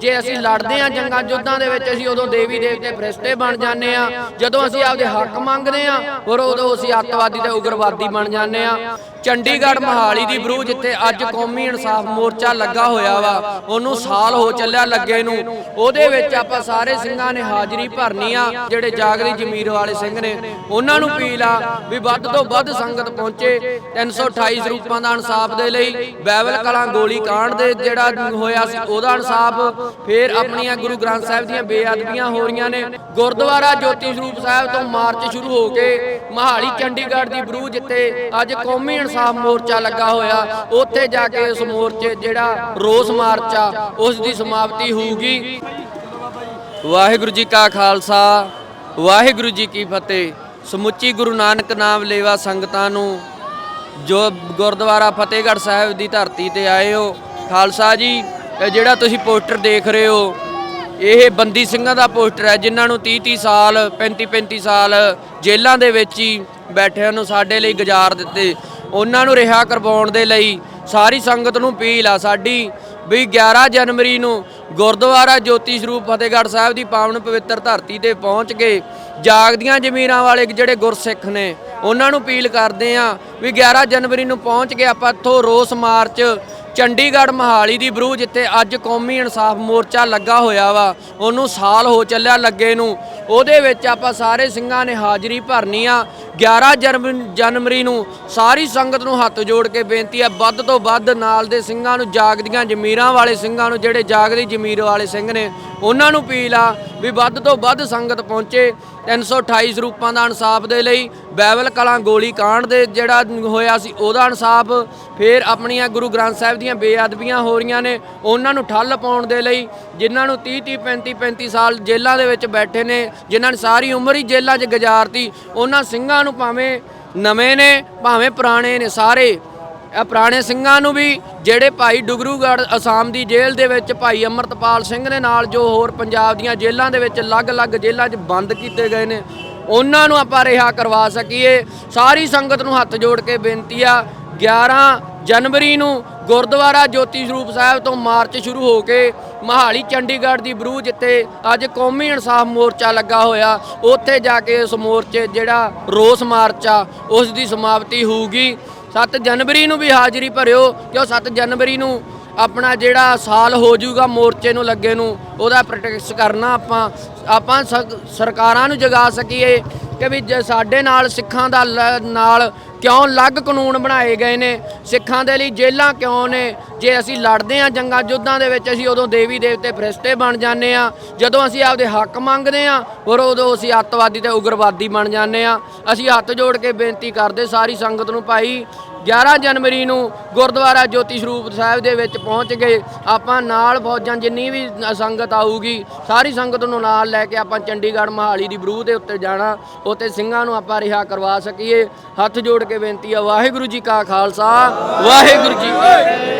ਜੇ ਅਸੀਂ ਲੜਦੇ ਆ ਜੰਗਾਂ ਯੁੱਧਾਂ ਦੇ ਵਿੱਚ, ਅਸੀਂ ਉਦੋਂ ਦੇਵੀ ਦੇਵਤੇ ਫਰਿਸ਼ਤੇ ਬਣ ਜਾਂਦੇ ਆ ਜਦੋਂ ਅਸੀਂ ਆਪਦੇ ਹੱਕ ਮੰਗਦੇ ਆ ਔਰ ਉਦੋਂ ਅਸੀਂ ਅੱਤਵਾਦੀ ਤੇ ਉਗਰਵਾਦੀ ਬਣ ਜਾਂਦੇ ਆ ਚੰਡੀਗੜ੍ਹ ਮਹਾਲੀ ਦੀ ਬਰੂ ਜਿੱਥੇ ਅੱਜ ਕੌਮੀ ਇਨਸਾਫ ਮੋਰਚਾ ਲੱਗਾ ਹੋਇਆ ਵਾ, ਉਹਨੂੰ ਸਾਲ ਹੋ ਚੱਲਿਆ ਲੱਗੇ ਨੂੰ। ਉਹਦੇ ਵਿੱਚ ਆਪਾਂ ਸਾਰੇ ਸਿੰਘਾਂ ਨੇ ਹਾਜ਼ਰੀ ਭਰਨੀ ਆ, ਜਿਹੜੇ ਜਾਗਦੀ ਜ਼ਮੀਰ ਵਾਲੇ ਸਿੰਘ ਨੇ। ਉਹਨਾਂ ਨੂੰ ਅਪੀਲ ਆ ਵੀ ਵੱਧ ਤੋਂ ਵੱਧ ਸੰਗਤ ਪਹੁੰਚੇ 328 ਸਰੂਪਾਂ ਦਾ ਇਨਸਾਫ ਦੇ ਲਈ। ਬੈਵਲ ਕਲਾਂ ਗੋਲੀ ਕਾਂਡ ਦੇ ਜਿਹੜਾ ਹੋਇਆ ਸੀ, ਉਹਦਾ ਇਨਸਾਫ ਫਿਰ ਆਪਣੀਆਂ ਗੁਰੂ ਗ੍ਰੰਥ ਸਾਹਿਬ ਦੀਆਂ ਬੇਅਦਬੀਆਂ ਹੋ ਰਹੀਆਂ ਨੇ। ਗੁਰਦੁਆਰਾ ਜੋਤੀ ਸਰੂਪ ਸਾਹਿਬ ਤੋਂ ਮਾਰਚ ਸ਼ੁਰੂ ਹੋ ਕੇ ਮਹਾਲੀ ਚੰਡੀਗੜ੍ਹ ਦੀ ਬਰੂ ਜਿੱਥੇ ਅੱਜ ਕੌਮੀ ਇਨਸਾਫ ਮੋਰਚਾ ਲੱਗਾ ਹੋਇਆ, ਉੱਥੇ ਜਾ ਕੇ ਉਸ ਮੋਰਚੇ ਜਿਹੜਾ ਰੋਸ ਮਾਰਚ ਆ, ਉਸ ਦੀ ਸਮਾਪਤੀ ਹੋਊਗੀ। ਵਾਹਿਗੁਰੂ ਜੀ ਕਾ ਖਾਲਸਾ, ਵਾਹਿਗੁਰੂ ਜੀ ਕੀ ਫਤਿਹ। ਸਮੁੱਚੀ ਗੁਰੂ ਨਾਨਕ ਨਾਮ ਲੇਵਾ ਸੰਗਤਾਂ ਨੂੰ ਜੋ ਗੁਰਦੁਆਰਾ ਫਤਿਹਗੜ੍ਹ ਸਾਹਿਬ ਦੀ ਧਰਤੀ ਤੇ ਆਏ ਹੋ। ਖਾਲਸਾ ਜੀ ਇਹ ਜਿਹੜਾ ਤੁਸੀਂ ਪੋਸਟਰ ਦੇਖ ਰਹੇ ਹੋ, ਇਹ ਬੰਦੀ ਸਿੰਘਾਂ ਦਾ ਪੋਸਟਰ ਹੈ, ਜਿਨ੍ਹਾਂ ਨੂੰ 30 30 ਸਾਲ 35 35 ਸਾਲ ਜੇਲ੍ਹਾਂ ਦੇ ਵਿੱਚ ਹੀ ਬੈਠਿਆਂ ਨੂੰ ਸਾਡੇ ਲਈ ਗੁਜ਼ਾਰ ਦਿੱਤੇ। ਉਹਨਾਂ ਨੂੰ ਰਿਹਾ ਕਰਵਾਉਣ ਦੇ ਲਈ ਸਾਰੀ ਸੰਗਤ ਨੂੰ ਅਪੀਲ ਆ ਸਾਡੀ ਵੀ 11 ਜਨਵਰੀ ਨੂੰ ਗੁਰਦੁਆਰਾ ਜੋਤੀ ਸਰੂਪ ਫਤਿਹਗੜ੍ਹ ਸਾਹਿਬ ਦੀ ਪਾਵਨ ਪਵਿੱਤਰ ਧਰਤੀ ਤੇ ਪਹੁੰਚ ਕੇ ਜਾਗਦੀਆਂ ਜ਼ਮੀਰਾਂ ਵਾਲੇ ਜਿਹੜੇ ਗੁਰਸਿੱਖ ਨੇ, ਉਹਨਾਂ ਨੂੰ ਅਪੀਲ ਕਰਦੇ ਆ ਵੀ 11 ਜਨਵਰੀ ਨੂੰ ਪਹੁੰਚ ਕੇ ਆਪਾਂ ਇੱਥੋਂ ਰੋਸ ਮਾਰਚ ਚੰਡੀਗੜ੍ਹ ਮਹਾਲੀ ਦੀ ਬਰੂ ਜਿੱਥੇ ਅੱਜ ਕੌਮੀ ਇਨਸਾਫ ਮੋਰਚਾ ਲੱਗਾ ਹੋਇਆ ਵਾ, ਉਹਨੂੰ ਸਾਲ ਹੋ ਚੱਲਿਆ ਲੱਗੇ ਨੂੰ। ਉਹਦੇ ਵਿੱਚ ਆਪਾਂ ਸਾਰੇ ਸਿੰਘਾਂ ਨੇ ਹਾਜ਼ਰੀ ਭਰਨੀ ਆ। 11 ਜਨਮ- ਜਨਵਰੀ ਨੂੰ ਸਾਰੀ ਸੰਗਤ ਨੂੰ ਹੱਥ ਜੋੜ ਕੇ ਬੇਨਤੀ ਆ, ਵੱਧ ਤੋਂ ਵੱਧ ਨਾਲ ਦੇ ਸਿੰਘਾਂ ਨੂੰ ਜਾਗਦੀਆਂ ਜ਼ਮੀਰਾਂ ਵਾਲੇ ਸਿੰਘਾਂ ਨੂੰ, ਜਿਹੜੇ ਜਾਗਦੀ ਜ਼ਮੀਰ ਵਾਲੇ ਸਿੰਘ ਨੇ, ਉਹਨਾਂ ਨੂੰ ਅਪੀਲ ਆ ਵੀ ਵੱਧ ਤੋਂ ਵੱਧ ਸੰਗਤ ਪਹੁੰਚੇ। 328 ਸਰੂਪਾਂ ਦਾ ਇਨਸਾਫ ਦੇ ਲਈ ਬਾਈਬਲ ਕਲਾਂ ਗੋਲੀ ਕਾਂਡ ਦੇ ਜਿਹੜਾ ਹੋਇਆ ਸੀ, ਉਹਦਾ ਇਨਸਾਫ ਫਿਰ ਆਪਣੀਆਂ ਗੁਰੂ ਗ੍ਰੰਥ ਸਾਹਿਬ ਦੀਆਂ ਬੇਅਦਬੀਆਂ ਹੋ ਰਹੀਆਂ ਨੇ, ਉਹਨਾਂ ਨੂੰ ਠੱਲ ਪਾਉਣ ਦੇ ਲਈ, ਜਿਨ੍ਹਾਂ ਨੂੰ 30 30 35 35 ਸਾਲ ਜੇਲ੍ਹਾਂ ਦੇ ਵਿੱਚ ਬੈਠੇ ਨੇ, ਜਿਨ੍ਹਾਂ ਨੇ ਸਾਰੀ ਉਮਰ ਹੀ ਜੇਲ੍ਹਾਂ 'ਚ ਗੁਜ਼ਾਰਤੀ, ਉਹਨਾਂ ਸਿੰਘਾਂ ਨੂੰ ਭਾਵੇਂ ਨਵੇਂ ਨੇ, ਭਾਵੇਂ ਪੁਰਾਣੇ ਨੇ ਸਾਰੇ ਪੁਰਾਣੇ ਸਿੰਘਾਂ ਨੂੰ ਵੀ ਜਿਹੜੇ ਭਾਈ ਡੁਗਰੂਗੜ੍ਹ ਅਸਾਮ ਦੀ ਜੇਲ੍ਹ ਦੇ ਵਿੱਚ ਭਾਈ ਅਮਰਤਪਾਲ ਸਿੰਘ ਦੇ ਨਾਲ ਜੋ ਹੋਰ ਪੰਜਾਬ ਦੀਆਂ ਜੇਲ੍ਹਾਂ ਦੇ ਵਿੱਚ ਅਲੱਗ-ਅਲੱਗ ਜੇਲ੍ਹਾਂ 'ਚ ਬੰਦ ਕੀਤੇ ਗਏ ਨੇ, ਉਹਨਾਂ ਨੂੰ ਆਪਾਂ ਰਿਹਾ ਕਰਵਾ ਸਕੀਏ। ਸਾਰੀ ਸੰਗਤ ਨੂੰ ਹੱਥ ਜੋੜ ਕੇ ਬੇਨਤੀ ਆ 11 ਜਨਵਰੀ ਨੂੰ ਗੁਰਦੁਆਰਾ ਜੋਤੀ ਸਰੂਪ ਸਾਹਿਬ ਤੋਂ ਮਾਰਚ ਸ਼ੁਰੂ ਹੋ ਕੇ ਮਹਾਲੀ ਚੰਡੀਗੜ੍ਹ ਦੀ ਬਰੂ ਜਿੱਥੇ ਅੱਜ ਕੌਮੀ ਇਨਸਾਫ ਮੋਰਚਾ ਲੱਗਾ ਹੋਇਆ। ਉੱਥੇ ਜਾ ਕੇ ਉਸ ਮੋਰਚੇ ਜਿਹੜਾ ਰੋਸ ਮਾਰਚ ਆ ਉਸ ਦੀ ਸਮਾਪਤੀ ਹੋਊਗੀ। 7 ਜਨਵਰੀ ਨੂੰ ਵੀ ਹਾਜ਼ਰੀ ਭਰਿਓ ਕਿਉਂ 7 ਜਨਵਰੀ ਨੂੰ ਆਪਣਾ ਜਿਹੜਾ ਸਾਲ ਹੋ ਜਾਊਗਾ ਮੋਰਚੇ ਨੂੰ ਲੱਗੇ ਨੂੰ, ਉਹਦਾ ਪ੍ਰੋਟੈਕਟ ਕਰਨਾ ਆਪਾਂ ਆਪਾਂ ਸ- ਸਰਕਾਰਾਂ ਨੂੰ ਜਗਾ ਸਕੀਏ। ਕਿ ਵੀ ਜੇ ਸਾਡੇ ਨਾਲ ਸਿੱਖਾਂ ਦਾ ਲ- ਨਾਲ ਕਿਉਂ ਅਲੱਗ ਕਾਨੂੰਨ ਬਣਾਏ ਗਏ ਨੇ? ਸਿੱਖਾਂ ਦੇ ਲਈ ਜੇਲ੍ਹਾਂ ਕਿਉਂ ਨੇ? ਜੇ ਅਸੀਂ ਲੜਦੇ ਆ ਜੰਗਾਂ ਯੁੱਧਾਂ ਦੇ ਵਿੱਚ, ਅਸੀਂ ਉਦੋਂ ਦੇਵੀ ਦੇਵਤੇ ਫਰਿਸ਼ਤੇ ਬਣ ਜਾਂਦੇ ਆ ਜਦੋਂ ਅਸੀਂ ਆਪਦੇ ਹੱਕ ਮੰਗਦੇ ਆ ਔਰ ਉਦੋਂ ਅਸੀਂ ਅੱਤਵਾਦੀ ਤੇ ਉਗਰਵਾਦੀ ਬਣ ਜਾਂਦੇ ਆ ਅਸੀਂ ਹੱਥ ਜੋੜ ਕੇ ਬੇਨਤੀ ਕਰਦੇ ਸਾਰੀ ਸੰਗਤ ਨੂੰ, ਭਾਈ 11 ਜਨਵਰੀ ਨੂੰ ਗੁਰਦੁਆਰਾ ਜੋਤੀ ਸਰੂਪ ਸਾਹਿਬ ਦੇ ਵਿੱਚ ਪਹੁੰਚ ਗਏ। ਆਪਾਂ ਨਾਲ ਫੌਜਾਂ ਜਿੰਨੀ ਵੀ ਸੰਗਤ ਆਊਗੀ, ਸਾਰੀ ਸੰਗਤ ਨੂੰ ਨਾਲ ਲੈ ਕੇ ਆਪਾਂ ਚੰਡੀਗੜ੍ਹ ਮਹਾਲੀ ਦੀ ਬਰੂਹ ਦੇ ਉੱਤੇ ਜਾਣਾ। ਉੱਥੇ ਸਿੰਘਾਂ ਨੂੰ ਆਪਾਂ ਰਿਹਾ ਕਰਵਾ ਸਕੀਏ। ਹੱਥ ਜੋੜ ਕੇ ਬੇਨਤੀ ਆ, ਵਾਹਿਗੁਰੂ ਜੀ ਕਾ ਖਾਲਸਾ, ਵਾਹਿਗੁਰੂ ਜੀ ਕੀ ਫਤਿਹ।